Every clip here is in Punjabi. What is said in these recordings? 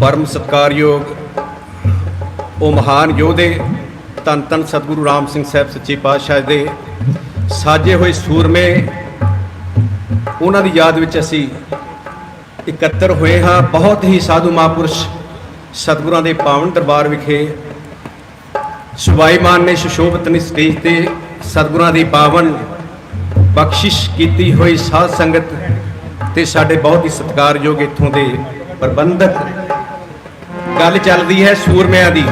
ਪਰਮ ਸਤਕਾਰਯੋਗ, ਉਹ ਮਹਾਨ ਯੋਧੇ ਧੰਨ ਧੰਨ ਸਤਿਗੁਰੂ ਰਾਮ ਸਿੰਘ ਸਾਹਿਬ ਸੱਚੇ ਪਾਤਸ਼ਾਹ ਦੇ ਸਾਜੇ ਹੋਏ ਸੂਰਮੇ, ਉਹਨਾਂ ਦੀ ਯਾਦ ਵਿੱਚ ਅਸੀਂ ਇਕੱਤਰ ਹੋਏ ਹਾਂ। ਬਹੁਤ ਹੀ ਸਾਧੂ ਮਹਾਂਪੁਰਸ਼ ਸਤਿਗੁਰਾਂ ਦੇ ਪਾਵਨ ਦਰਬਾਰ ਵਿਖੇ ਸੁਭਾਈਮਾਨ ਨੇ ਸੁਸ਼ੋਭਿਤ ਸਟੇਜ ਤੇ ਸਤਿਗੁਰਾਂ ਦੀ ਪਾਵਨ ਬਖਸ਼ਿਸ਼ ਕੀਤੀ ਹੋਈ ਸਾਧ ਸੰਗਤ ਤੇ ਸਾਡੇ ਬਹੁਤ ਹੀ ਸਤਿਕਾਰਯੋਗ ਇੱਥੋਂ ਦੇ ਪ੍ਰਬੰਧਕ ਗੱਲ ਚੱਲਦੀ ਹੈ ਸੂਰਮਿਆਂ ਦੀ।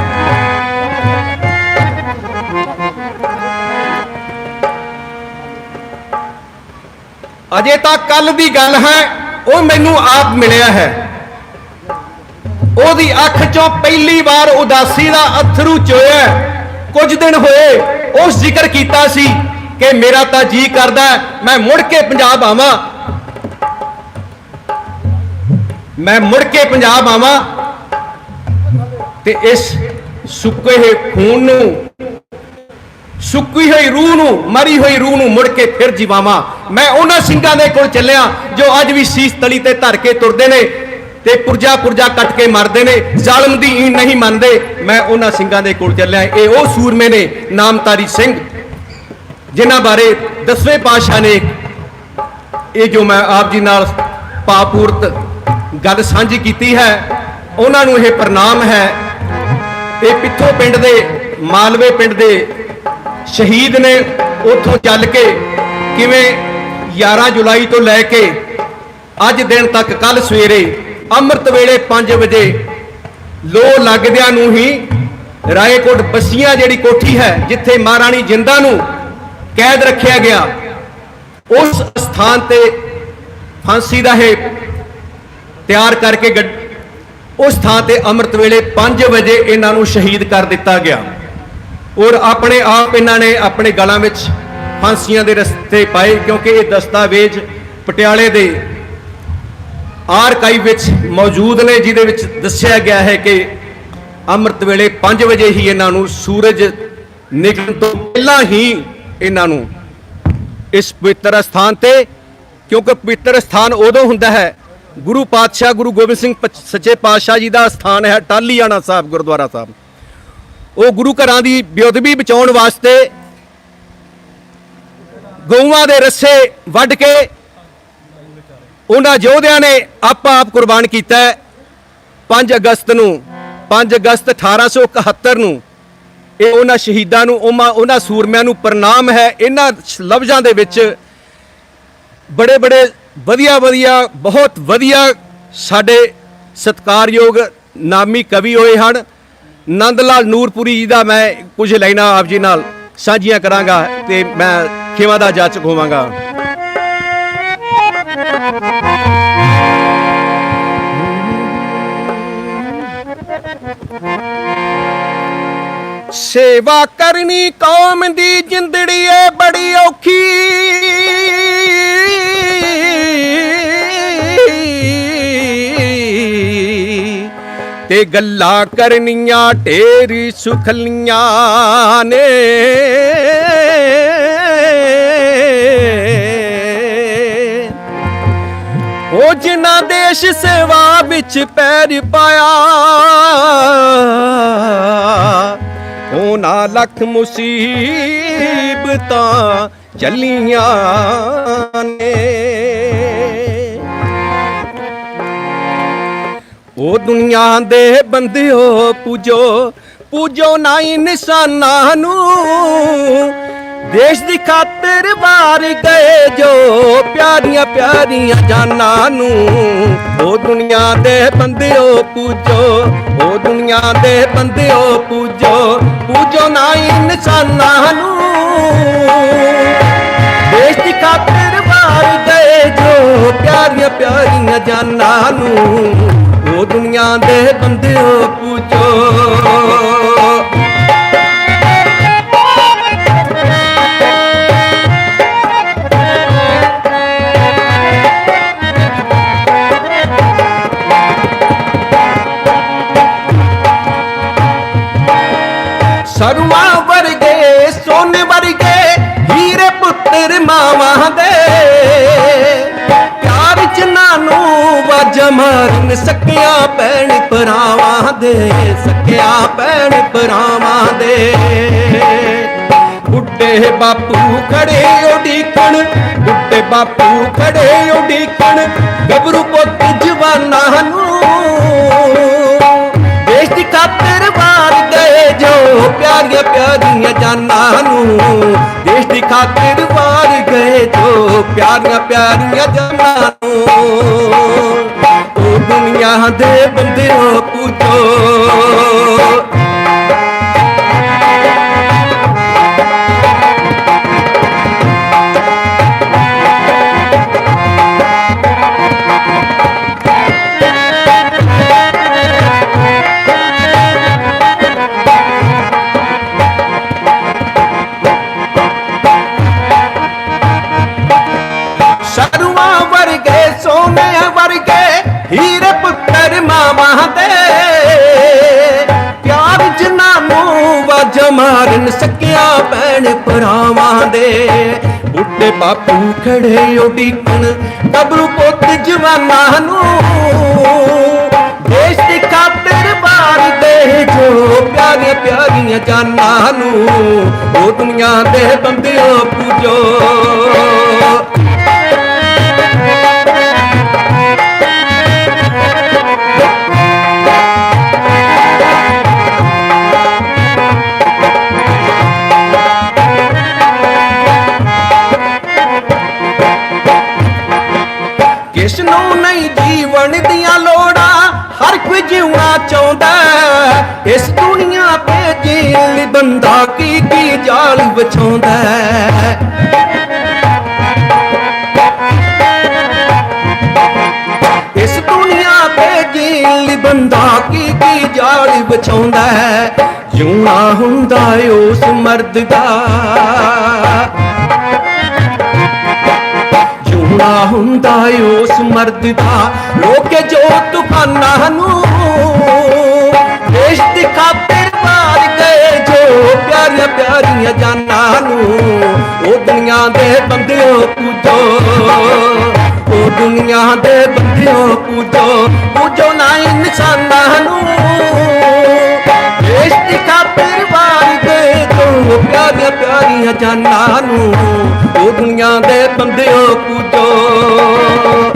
ਅਜੇ ਤਾਂ ਕੱਲ ਦੀ ਗੱਲ ਹੈ, ਉਹ ਮੈਨੂੰ ਆਪ ਮਿਲਿਆ ਹੈ। ਉਹਦੀ ਅੱਖ ਚੋਂ ਪਹਿਲੀ ਵਾਰ ਉਦਾਸੀ ਦਾ ਅਥਰੂ ਚੋਇਆ ਕੁਝ ਦਿਨ ਹੋਏ ਉਹ ਜ਼ਿਕਰ ਕੀਤਾ ਸੀ ਕਿ ਮੇਰਾ ਤਾਂ ਜੀ ਕਰਦਾ ਮੈਂ ਮੁੜ ਕੇ ਪੰਜਾਬ ਆਵਾਂ। ਮੈਂ ਮੁੜ ਕੇ ਪੰਜਾਬ ਆਵਾਂ। ਤੇ ਇਸ ਸੁੱਕੇ ਹੋਏ ਖੂਨ ਨੂੰ, ਸੁੱਕੀ ਹੋਈ ਰੂਹ ਨੂੰ, ਮਰੀ ਹੋਈ ਰੂਹ ਨੂੰ ਮੁੜ ਕੇ ਫਿਰ ਜਿਵਾਵਾਂ। ਮੈਂ ਉਹਨਾਂ ਸਿੰਘਾਂ ਦੇ ਕੋਲ ਚੱਲਿਆ ਜੋ ਅੱਜ ਵੀ ਸੀਸ ਤਲੀ ਤੇ ਧਰ ਕੇ ਤੁਰਦੇ ਨੇ ਤੇ ਪੁਰਜਾ ਪੁਰਜਾ ਕੱਟ ਕੇ ਮਰਦੇ ਨੇ। ਜ਼ਾਲਮ ਦੀ ਈਨ ਨਹੀਂ ਮੰਨਦੇ। ਮੈਂ ਉਹਨਾਂ ਸਿੰਘਾਂ ਦੇ ਕੋਲ ਚੱਲਿਆ। ਇਹ ਉਹ ਸੂਰਮੇ ਨੇ, ਨਾਮਤਾਰੀ ਸਿੰਘ, ਜਿਨ੍ਹਾਂ ਬਾਰੇ ਦਸਵੇਂ ਪਾਤਸ਼ਾਹ ਨੇ ਇਹ ਜੋ ਮੈਂ ਆਪ ਜੀ ਨਾਲ ਪਾਪੂਰਤ ਗੱਲ ਸਾਂਝੀ ਕੀਤੀ ਹੈ, ਉਹਨਾਂ ਨੂੰ ਇਹ ਪ੍ਰਣਾਮ ਹੈ ਇਹ ਪਿੱਥੋਂ ਪਿੰਡ ਦੇ, ਮਾਲਵੇ ਪਿੰਡ ਦੇ ਸ਼ਹੀਦ ਨੇ ਉੱਥੋਂ ਚੱਲ ਕੇ ਕਿਵੇਂ 11 ਜੁਲਾਈ ਤੋਂ ਲੈ ਕੇ ਅੱਜ ਦਿਨ ਤੱਕ ਕੱਲ ਸਵੇਰੇ ਅੰਮ੍ਰਿਤ ਵੇਲੇ 5 ਵਜੇ ਲੋ ਲੱਗਦਿਆਂ ਨੂੰ ਹੀ ਰਾਏਕੋਟ ਬਸੀਆਂ ਜਿਹੜੀ ਕੋਠੀ ਹੈ, ਜਿੱਥੇ ਮਹਾਰਾਣੀ ਜਿੰਦਾ ਨੂੰ ਕੈਦ ਰੱਖਿਆ ਗਿਆ, ਉਸ ਸਥਾਨ ਤੇ ਫਾਂਸੀ ਦਾ ਇਹ ਤਿਆਰ ਕਰਕੇ ਗੱਡ- ਉਸ ਥਾਂ ਤੇ ਅੰਮ੍ਰਿਤ ਵੇਲੇ 5 ਵਜੇ ਇਹਨਾਂ ਨੂੰ ਸ਼ਹੀਦ ਕਰ ਦਿੱਤਾ ਗਿਆ। ਔਰ ਆਪਣੇ ਆਪ ਇਹਨਾਂ ਨੇ ਆਪਣੇ ਗਲਾਂ ਵਿੱਚ ਫਾਂਸੀਆਂ ਦੇ ਰਸਤੇ ਪਾਏ, ਕਿਉਂਕਿ ਇਹ ਦਸਤਾਵੇਜ਼ ਪਟਿਆਲੇ ਦੇ ਆਰਕਾਈਵ ਵਿੱਚ ਮੌਜੂਦ ਨੇ, ਜਿਹਦੇ ਵਿੱਚ ਦੱਸਿਆ ਗਿਆ ਹੈ ਕਿ ਅੰਮ੍ਰਿਤ ਵੇਲੇ 5 ਵਜੇ ਹੀ ਇਹਨਾਂ ਨੂੰ ਸੂਰਜ ਨਿਕਲਣ ਤੋਂ ਪਹਿਲਾਂ ਹੀ ਇਹਨਾਂ ਨੂੰ ਇਸ ਪਵਿੱਤਰ ਸਥਾਨ ਤੇ, ਕਿਉਂਕਿ ਪਵਿੱਤਰ ਸਥਾਨ ਉਦੋਂ ਹੁੰਦਾ ਹੈ ਗੁਰੂ ਪਾਤਸ਼ਾਹ ਗੁਰੂ ਗੋਬਿੰਦ ਸਿੰਘ ਪ- ਸੱਚੇ ਪਾਤਸ਼ਾਹ ਜੀ ਦਾ ਸਥਾਨ ਹੈ ਟਾਲੀਆਣਾ ਸਾਹਿਬ, ਗੁਰਦੁਆਰਾ ਸਾਹਿਬ। ਉਹ ਗੁਰੂ ਘਰਾਂ ਦੀ ਬੇਅਦਬੀ ਬਚਾਉਣ ਵਾਸਤੇ ਗਊਆਂ ਦੇ ਰੱਸੇ ਵੱਢ ਕੇ ਉਹਨਾਂ ਯੋਧਿਆਂ ਨੇ ਆਪਾ ਆਪ ਕੁਰਬਾਨ ਕੀਤਾ ਹੈ। 5 ਅਗਸਤ ਨੂੰ 5 ਅਗਸਤ 1871 ਨੂੰ ਇਹ ਉਹਨਾਂ ਸ਼ਹੀਦਾਂ ਨੂੰ, ਉਹਨਾਂ ਉਹਨਾਂ ਸੂਰਮਿਆਂ ਨੂੰ ਪ੍ਰਣਾਮ ਹੈ। ਇਹਨਾਂ ਲਫ਼ਜ਼ਾਂ ਦੇ ਵਿੱਚ ਬੜੇ ਬੜੇ ਵਧੀਆ ਵਧੀਆ, ਬਹੁਤ ਵਧੀਆ ਸਾਡੇ ਸਤਿਕਾਰਯੋਗ ਨਾਮੀ ਕਵੀ ਹੋਏ ਹਨ। ਨੰਦ ਲਾਲ ਨੂਰਪੁਰੀ ਜੀ ਦਾ ਮੈਂ ਕੁਝ ਲਾਈਨਾਂ ਆਪ ਜੀ ਨਾਲ ਸਾਂਝੀਆਂ ਕਰਾਂਗਾ ਤੇ ਮੈਂ ਖੇਵਾਂ ਦਾ ਜਾਚਕ ਹੋਵਾਂਗਾ। ਸੇਵਾ ਕਰਨੀ ਕੌਮ ਦੀ ਜਿੰਦੜੀ ਏ ਬੜੀ ਔਖੀ। ਤੇ ਗੱਲਾਂ ਕਰਨੀਆਂ, ਢੇਰੀ ਸੁਖਲੀਆਂ ਨੇ। ਉਹ ਜਿਨ੍ਹਾਂ ਦੇਸ਼ ਸੇਵਾ ਵਿੱਚ ਪੈਰ ਪਾਇਆ, ਉਹਨਾਂ ਲੱਖ ਮੁਸੀਬਤਾਂ ਚੱਲੀਆਂ ਨੇ। ਉਹ ਦੁਨੀਆ ਦੇ ਬੰਦਿਓ, ਪੂਜੋ ਪੂਜੋ ਨਾ ਇਨਸਾਨਾਂ ਨੂੰ। ਦੇਸ਼ ਦੀ ਖਾਤਰ ਵਾਰ ਗਏ ਜੋ ਪਿਆਰੀਆਂ ਪਿਆਰੀਆਂ ਜਾਨਾਂ ਨੂੰ। ਉਹ ਦੁਨੀਆ ਦੇ ਬੰਦਿਓ, ਪੂਜੋ, ਉਹ ਦੁਨੀਆ ਦੇ ਬੰਦਿਓ, ਪੂਜੋ ਪੂਜੋ ਨਾ ਇਨਸਾਨਾਂ ਨੂੰ। ਦੇਸ਼ ਦੀ ਖਾਤਰ ਵਾਰ ਗਏ ਜੋ ਪਿਆਰੀਆਂ ਪਿਆਰੀਆਂ ਜਾਨਾਂ ਨੂੰ। ਉਹ ਦੁਨੀਆ ਦੇ ਬੰਦਿਓ ਪੂਜੋ। ਸਰੂਆਂ ਵਰਗੇ, ਸੋਨੇ ਵਰਗੇ, ਹੀਰੇ ਪੁੱਤਰ ਮਾਵਾਂ ਦੇ। ਪਿਆਰ ਚ ਨਾਨੂ ਵਾਜ ਮਾਰਨ ਸਕਿਆ ਭੈਣ ਭਰਾਵਾਂ ਦੇ, ਸਕਿਆ ਭੈਣ ਭਰਾਵਾਂ ਦੇ। ਬੁੱਢੇ ਬਾਪੂ ਖੜੇ ਉਡੀਕਣ ਬੁੱਢੇ ਬਾਪੂ ਖੜੇ ਉਡੀਕਣ ਗੱਭਰੂ ਪੁੱਤ ਜਵਾਨਾਂ ਨੂੰ। ਦੇਸ਼ ਦੀ ਖਾਤਰ ਵਾਰ ਗਏ ਜੋ ਪਿਆਰੀਆਂ ਪਿਆਰੀਆਂ ਜਾਨਾਂ ਨੂੰ। ਦੇਸ਼ ਦੀ ਖਾਤਰ ਵਾਰ ਗਏ ਜੋ ਪਿਆਰੀਆਂ ਪਿਆਰੀਆਂ ਜਾਨਾਂ ਨੂੰ। ਦੁਨੀਆ ਦੇ ਬੰਦਿਓ ਪੂਜੋ। ਵਾਜ ਸਕਿਆ ਭੈਣ ਭਰਾਵਾਂ ਦੇ। ਬੁੱਢੇ ਬਾਪੂ ਖੜੇ ਉਡੀਕਣ ਡਬਰੂ ਪੁੱਤ ਜਵਾਨਾਂ ਨੂੰ। ਦੇਸ਼ ਦੀ ਖਾਤਰ ਬਾਰ ਦੇ ਜੋ ਪਿਆਰੀਆਂ ਪਿਆਰੀਆਂ ਜਾਨਾਂ ਨੂੰ। ਉਹ ਦੁਨੀਆ ਦੇ ਬੰਦਿਓ ਪੂਜੋ ਇਸ ਦੁਨੀਆ ਤੇ ਜੀਣ ਲਈ ਬੰਦਾ ਕੀ ਕੀ ਜਾਲ ਵਿਛਾਉਂਦਾ ਇਸ ਦੁਨੀਆ ਤੇ ਜੀਣ ਲਈ ਬੰਦਾ ਕੀ ਕੀ ਜਾਲ ਵਿਛਾਉਂਦਾ ਹੈ? ਜਿਉਣਾ ਹੁੰਦਾ ਉਸ ਮਰਦ ਦਾ। ਜੂਣਾ ਹੁੰਦਾ ਉਸ ਮਰਦ ਦਾ। ਲੋਕੇ ਜੋ ਤੂਫਾਨਾਂ ਨੂੰ ਦੀ ਖਾਤਰ ਮਾਰ ਗਏ ਜੋ ਪਿਆਰੀਆਂ ਪਿਆਰੀਆਂ ਜਾਨਾਂ ਨੂੰ, ਉਹ ਦੁਨੀਆ ਦੇ ਬੰਦਿਓ ਪੂਜੋ, ਉਹ ਦੁਨੀਆ ਦੇ ਬੰਦਿਓ ਪੂਜੋ ਪੂਜੋ ਨਾ ਇਨਸਾਨਾਂ ਨੂੰ। ਦੇਸ਼ ਦੀ ਖਾਤਰ ਮਾਰ ਗਏ ਜੋ ਪਿਆਰੀਆਂ ਪਿਆਰੀਆਂ ਜਾਨਾਂ ਨੂੰ, ਉਹ ਦੁਨੀਆ ਦੇ ਬੰਦਿਓ ਪੂਜੋ।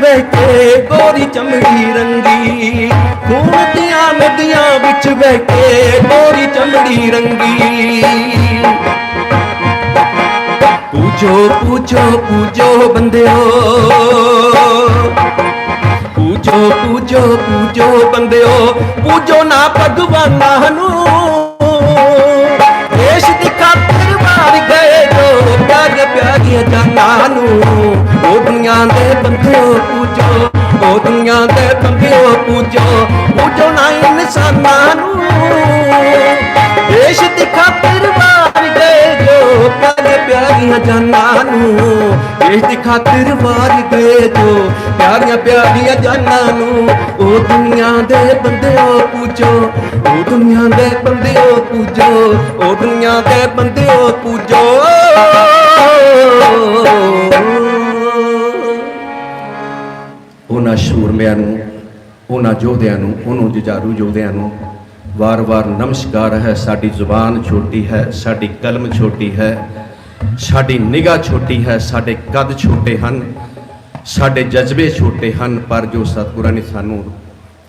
ਨਦੀਆਂ ਕੇ ਗੋਰੀ ਚਮੜੀ ਰੰਗੀ। ਖੂਨ ਦੀਆਂ ਨਦੀਆਂ ਵਿੱਚ ਵਹਿ ਕੇ ਗੋਰੀ ਚਮੜੀ ਰੰਗੀ। ਪੂਜੋ ਪੂਜੋ ਪੂਜੋ ਬੰਦਿਓ। ਪੂਜੋ ਪੂਜੋ ਪੂਜੋ ਬੰਦਿਓ। ਪੂਜੋ ਨਾ ਭਗਵਾਨਾਂ ਨੂੰ। ਦੇਸ਼ ਦੀ ਖਾਤਰ ਮਾਰ ਗਏ ਜੋ ਪਿਆਰੀਆਂ ਪਿਆਰੀਆਂ ਜਾਨਾਂ ਨੂੰ। ਉਹ ਦੁਨੀਆ ਦੇ ਬੰਦਿਓ ਪੂਜੋ ਉਹ ਦੁਨੀਆ ਦੇ ਬੰਦਿਓ ਪੂਜੋ ਪੂਜੋ ਨਾ ਇਨਸਾਨਾਂ ਨੂੰ। ਦੇਸ਼ ਦੀ ਖਾਤਰ ਮਾਰ ਗਏ ਜੋ ਪਿਆਰੇ ਪਿਆਰੀਆਂ ਜਾਨਾਂ ਨੂੰ। ਦੇਸ਼ ਦੀ ਖਾਤਰ ਮਾਰ ਗਏ ਜੋ ਪਿਆਰੀਆਂ ਪਿਆਰੀਆਂ ਜਾਨਾਂ ਨੂੰ। ਉਹ ਦੁਨੀਆ ਦੇ ਬੰਦਿਓ ਪੂਜੋ ਉਹ ਦੁਨੀਆ ਦੇ ਬੰਦਿਓ ਪੂਜੋ ਉਹ ਦੁਨੀਆ ਦੇ ਬੰਦਿਓ ਪੂਜੋ। ਉਹਨਾਂ ਸ਼ੂਰਮਿਆਂ ਨੂੰ, ਉਹਨਾਂ ਯੋਧਿਆਂ ਨੂੰ, ਉਹਨੂੰ ਜੁਝਾਰੂ ਯੋਧਿਆਂ ਨੂੰ, ਵਾਰ-ਵਾਰ ਨਮਸਕਾਰ ਹੈ, ਸਾਡੀ ਜ਼ੁਬਾਨ ਛੋਟੀ ਹੈ, ਸਾਡੀ ਕਲਮ ਛੋਟੀ ਹੈ, ਸਾਡੀ ਨਿਗਾਹ ਛੋਟੀ ਹੈ, ਸਾਡੇ ਕੱਦ ਛੋਟੇ ਹਨ, ਸਾਡੇ ਜਜ਼ਬੇ ਛੋਟੇ ਹਨ, ਪਰ ਜੋ ਸਤਿਗੁਰਾਂ ਨੇ ਸਾਨੂੰ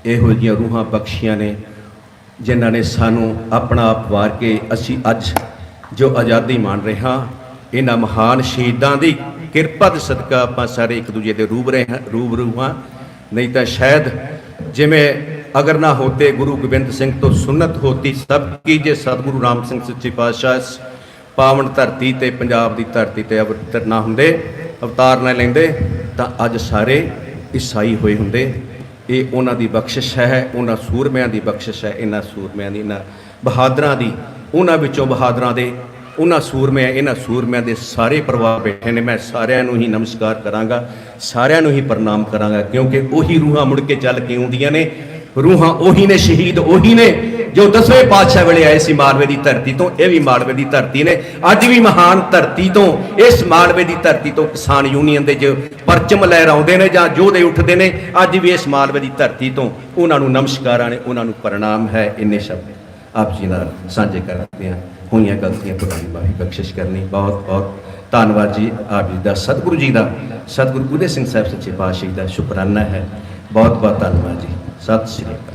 ਇਹੋ ਜਿਹੀਆਂ ਰੂਹਾਂ ਬਖਸ਼ੀਆਂ ਨੇ, ਜਿਨ੍ਹਾਂ ਨੇ ਸਾਨੂੰ ਆਪਣਾ ਆਪ ਵਾਰ ਕੇ ਅਸੀਂ ਅੱਜ ਜੋ ਆਜ਼ਾਦੀ ਮੰਨ ਰਹੇ ਹਾਂ, ਇਹਨਾਂ ਮਹਾਨ ਸ਼ਹੀਦਾਂ ਦੀ ਕਿਰਪਾ ਦੇ ਸਦਕਾ ਆਪਾਂ ਸਾਰੇ ਇੱਕ ਦੂਜੇ ਦੇ ਰੂਬਰੇ ਹਾਂ, ਰੂਬਰੂ ਹਾਂ। ਨਹੀਂ ਤਾਂ ਸ਼ਾਇਦ ਜਿਵੇਂ ਅਗਰ ਨਾ ਹੋਤੇ ਗੁਰੂ ਗੋਬਿੰਦ ਸਿੰਘ ਤੋਂ ਸੁਨਤ ਹੋਤੀ ਸਭ ਕੀ ਜੇ ਸਤਿਗੁਰੂ ਰਾਮ ਸਿੰਘ ਸੱਚੇ ਪਾਤਸ਼ਾਹ ਪਾਵਨ ਧਰਤੀ ਤੇ, ਪੰਜਾਬ ਦੀ ਧਰਤੀ ਤੇ ਅਵਤਰ ਨਾ ਹੁੰਦੇ, ਅਵਤਾਰ ਨਾ ਲੈਂਦੇ, ਤਾਂ ਅੱਜ ਸਾਰੇ ਈਸਾਈ ਹੋਏ ਹੁੰਦੇ। ਇਹ ਉਹਨਾਂ ਦੀ ਬਖਸ਼ਿਸ਼ ਹੈ, ਉਹਨਾਂ ਸੂਰਮਿਆਂ ਦੀ ਬਖਸ਼ਿਸ਼ ਹੈ, ਇਹਨਾਂ ਸੂਰਮਿਆਂ ਦੀ, ਇਹਨਾਂ ਬਹਾਦਰਾਂ ਦੀ। ਉਹਨਾਂ ਵਿੱਚੋਂ ਬਹਾਦਰਾਂ ਦੇ, ਉਹਨਾਂ ਸੂਰਮਿਆਂ, ਇਹਨਾਂ ਸੂਰਮਿਆਂ ਦੇ ਸਾਰੇ ਪਰਿਵਾਰ ਬੈਠੇ ਨੇ। ਮੈਂ ਸਾਰਿਆਂ ਨੂੰ ਹੀ ਨਮਸਕਾਰ ਕਰਾਂਗਾ। ਸਾਰਿਆਂ ਨੂੰ ਹੀ ਪ੍ਰਣਾਮ ਕਰਾਂਗਾ, ਕਿਉਂਕਿ ਉਹੀ ਰੂਹਾਂ ਮੁੜ ਕੇ ਚੱਲ ਕੇ ਆਉਂਦੀਆਂ ਨੇ। ਰੂਹਾਂ ਉਹੀ ਨੇ, ਸ਼ਹੀਦ ਉਹੀ ਨੇ, ਜੋ ਦਸਵੇਂ ਪਾਤਸ਼ਾਹ ਵੇਲੇ ਆਏ ਸੀ ਮਾਲਵੇ ਦੀ ਧਰਤੀ ਤੋਂ। ਇਹ ਵੀ ਮਾਲਵੇ ਦੀ ਧਰਤੀ ਨੇ। ਅੱਜ ਵੀ ਮਹਾਨ ਧਰਤੀ ਤੋਂ, ਇਸ ਮਾਲਵੇ ਦੀ ਧਰਤੀ ਤੋਂ ਕਿਸਾਨ ਯੂਨੀਅਨ ਦੇ ਜੋ ਪਰਚਮ ਲਹਿਰਾਉਂਦੇ ਨੇ ਜਾਂ ਯੋਧੇ ਉੱਠਦੇ ਨੇ, ਅੱਜ ਵੀ ਇਸ ਮਾਲਵੇ ਦੀ ਧਰਤੀ ਤੋਂ ਉਹਨਾਂ ਨੂੰ ਨਮਸਕਾਰਾਂ ਨੇ, ਉਹਨਾਂ ਨੂੰ ਪ੍ਰਣਾਮ ਹੈ। ਇੰਨੇ ਸ਼ਬਦ ਆਪ ਜੀ ਨਾਲ ਸਾਂਝੇ ਕਰਦੇ ਹਾਂ। ਹੋਈਆਂ ਗਲਤੀਆਂ, ਪੁਰਾਣੀ ਮਾਫੀ ਬਖਸ਼ਿਸ਼ ਕਰਨੀ। ਬਹੁਤ ਬਹੁਤ ਧੰਨਵਾਦ ਜੀ ਆਪ ਜੀ ਦਾ, ਸਤਿਗੁਰੂ ਜੀ ਦਾ, ਸਤਿਗੁਰੂ ਗੁਰੇ ਸਿੰਘ ਸਾਹਿਬ ਸੱਚੇ ਪਾਤਸ਼ਾਹ ਜੀ ਦਾ ਸ਼ੁਕਰਾਨਾ ਹੈ। ਬਹੁਤ ਬਹੁਤ ਧੰਨਵਾਦ ਜੀ। ਸਤਿ ਸ਼੍ਰੀ ਅਕਾਲ।